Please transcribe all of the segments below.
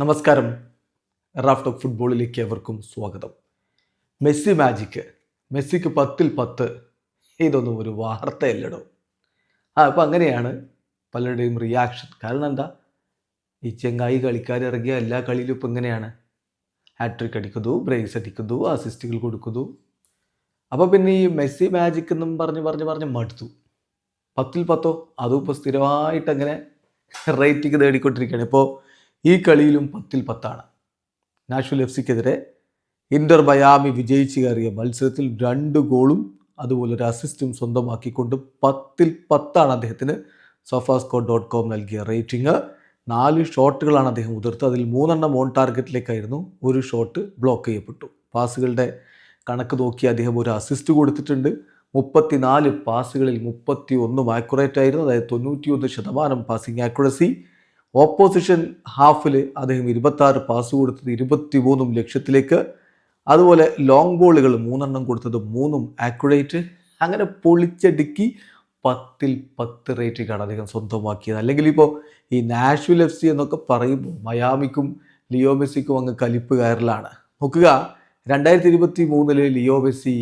നമസ്കാരം. Raft of ഫുട്ബോളിലേക്ക് എവർക്കും സ്വാഗതം. മെസ്സി മാജിക്ക് മെസ്സിക്ക് പത്തിൽ പത്ത് ഇതൊന്നും ഒരു വാർത്തയല്ലടോ. ആ അപ്പം അങ്ങനെയാണ് പലരുടെയും റിയാക്ഷൻ കാരണം എന്താ? ഈ ചെങ്ങായി കളിക്കാർ ഇറങ്ങിയ എല്ലാ കളിയിലും ഇപ്പം എങ്ങനെയാണ് ഹാട്രിക് അടിക്കുന്നു ബ്രേസ് അടിക്കുന്നു അസിസ്റ്റുകൾ കൊടുക്കുന്നു. അപ്പോൾ പിന്നെ ഈ മെസ്സി മാജിക് എന്നും പറഞ്ഞ് പറഞ്ഞ് പറഞ്ഞ് മടുത്തു. പത്തിൽ പത്തോ? അതും ഇപ്പോൾ സ്ഥിരമായിട്ട് അങ്ങനെ റേറ്റിംഗ് നേടിക്കൊണ്ടിരിക്കുകയാണ്. ഇപ്പോൾ ഈ കളിയിലും പത്തിൽ പത്താണ്. നാഷണൽ എഫ് സിക്കെതിരെ ഇന്റർ ബയാമി വിജയിച്ചു കയറിയ മത്സരത്തിൽ രണ്ട് ഗോളും അതുപോലെ ഒരു അസിസ്റ്റും സ്വന്തമാക്കിക്കൊണ്ട് പത്തിൽ പത്താണ് അദ്ദേഹത്തിന് സോഫാസ്കോ ഡോട്ട് കോം നൽകിയ റേറ്റിംഗ്. നാല് ഷോട്ടുകളാണ് അദ്ദേഹം ഉതിർത്ത് അതിൽ മൂന്നെണ്ണം ഓൺ ടാർഗറ്റിലേക്കായിരുന്നു ഒരു ഷോട്ട് ബ്ലോക്ക് ചെയ്യപ്പെട്ടു. പാസുകളുടെ കണക്ക് നോക്കി അദ്ദേഹം ഒരു അസിസ്റ്റ് കൊടുത്തിട്ടുണ്ട്. മുപ്പത്തിനാല് പാസുകളിൽ മുപ്പത്തി ഒന്നും ആക്യുറേറ്റ് ആയിരുന്നു. അതായത് തൊണ്ണൂറ്റിയൊന്ന് ശതമാനം പാസിംഗ് ആക്യുറസി ഓപ്പോസിഷൻ ഹാഫിൽ അദ്ദേഹം ഇരുപത്താറ് പാസ് കൊടുത്തത് ഇരുപത്തി മൂന്നും ലക്ഷ്യത്തിലേക്ക്. അതുപോലെ ലോങ് ബോളുകൾ മൂന്നെണ്ണം കൊടുത്തത് മൂന്നും ആക്യുറേറ്റ് അങ്ങനെ പൊളിച്ചടുക്കി പത്തിൽ പത്ത് റേറ്റിംഗാണ് അദ്ദേഹം സ്വന്തമാക്കിയത്. അല്ലെങ്കിൽ ഇപ്പോൾ ഈ നാഷ്വൽ എഫ് സി എന്നൊക്കെ പറയുമ്പോൾ മയാമിക്കും ലിയോ മെസ്സിക്കും അങ്ങ് കലിപ്പ് കയറലാണ്. നോക്കുക രണ്ടായിരത്തി ഇരുപത്തി മൂന്നിൽ ലിയോ മെസ്സി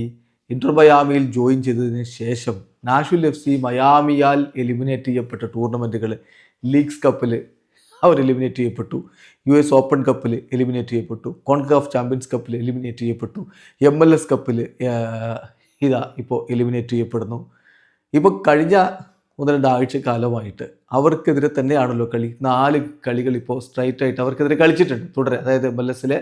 ഇന്റർ മയാമിയിൽ ജോയിൻ ചെയ്തതിന് ശേഷം നാഷ്വൽ എഫ് സി മയാമിയാൽ എലിമിനേറ്റ് ചെയ്യപ്പെട്ട ടൂർണമെന്റുകൾ ലീഗ്സ് കപ്പിൽ അവർ എലിമിനേറ്റ് ചെയ്യപ്പെട്ടു. യു എസ് ഓപ്പൺ കപ്പിൽ എലിമിനേറ്റ് ചെയ്യപ്പെട്ടു. കോൺഗ്രാഫ് ചാമ്പ്യൻസ് കപ്പിൽ എലിമിനേറ്റ് ചെയ്യപ്പെട്ടു. എം എൽ എസ് കപ്പിൽ ഇതാ ഇപ്പോൾ എലിമിനേറ്റ് ചെയ്യപ്പെടുന്നു. ഇപ്പോൾ കഴിഞ്ഞ ഒന്ന് രണ്ടാഴ്ച കാലമായിട്ട് അവർക്കെതിരെ തന്നെയാണല്ലോ കളി. നാല് കളികൾ ഇപ്പോൾ സ്ട്രൈറ്റ് ആയിട്ട് അവർക്കെതിരെ കളിച്ചിട്ടുണ്ട്. തുടരെ അതായത് എം എൽ എസിലെ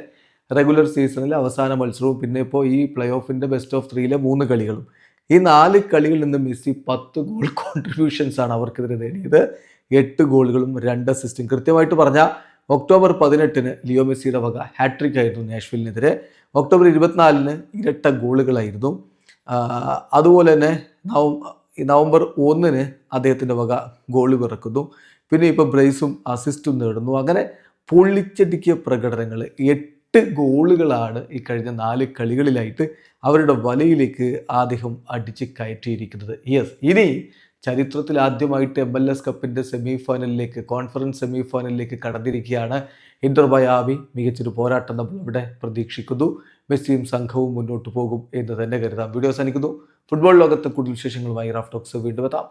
റെഗുലർ സീസണിലെ അവസാന മത്സരവും പിന്നെ ഇപ്പോൾ ഈ പ്ലേ ഓഫിന്റെ ബെസ്റ്റ് ഓഫ് ത്രീയിലെ മൂന്ന് കളികളും. ഈ നാല് കളികളിൽ നിന്ന് മെസ്സി പത്ത് ഗോൾ കോൺട്രിബ്യൂഷൻസാണ് അവർക്കെതിരെ നേടിയത്. എട്ട് ഗോളുകളും രണ്ട് അസിസ്റ്റും. കൃത്യമായിട്ട് പറഞ്ഞാൽ ഒക്ടോബർ പതിനെട്ടിന് ലിയോ മെസ്സിയുടെ വക ഹാട്രിക് ആയിരുന്നു നാഷ്വിലിനെതിരെ. ഒക്ടോബർ ഇരുപത്തിനാലിന് ഇരട്ട ഗോളുകളായിരുന്നു. അതുപോലെ തന്നെ നവംബർ ഒന്നിന് അദ്ദേഹത്തിന്റെ വക ഗോൾ പിറക്കുന്നു പിന്നെ ഇപ്പോൾ ബ്രേസും അസിസ്റ്റും നേടുന്നു. അങ്ങനെ പൊള്ളിച്ചടിക്കിയ പ്രകടനങ്ങൾ എട്ട് ഗോളുകളാണ് ഈ കഴിഞ്ഞ നാല് കളികളിലായിട്ട് അവരുടെ വലയിലേക്ക് അദ്ദേഹം അടിച്ച് കയറ്റിയിരിക്കുന്നത്. യെസ് ഇനി ചരിത്രത്തിൽ ആദ്യമായിട്ട് എം എൽ എസ് കപ്പിന്റെ സെമി ഫൈനലിലേക്ക് കോൺഫറൻസ് സെമി ഫൈനലിലേക്ക് കടന്നിരിക്കുകയാണ് ഇന്റർ ബയാബി മികച്ചൊരു പോരാട്ടം നമ്മൾ ഇവിടെ പ്രതീക്ഷിക്കുന്നു. മെസ്സിയും സംഘവും മുന്നോട്ട് പോകും എന്ന് തന്നെ കരുതാം. വീഡിയോ അവസാനിക്കുന്നു. ഫുട്ബോൾ ലോകത്തെ കൂടുതൽ വിശേഷങ്ങളുമായി റാഫ് ടോക്സ് വീണ്ടും എത്താം.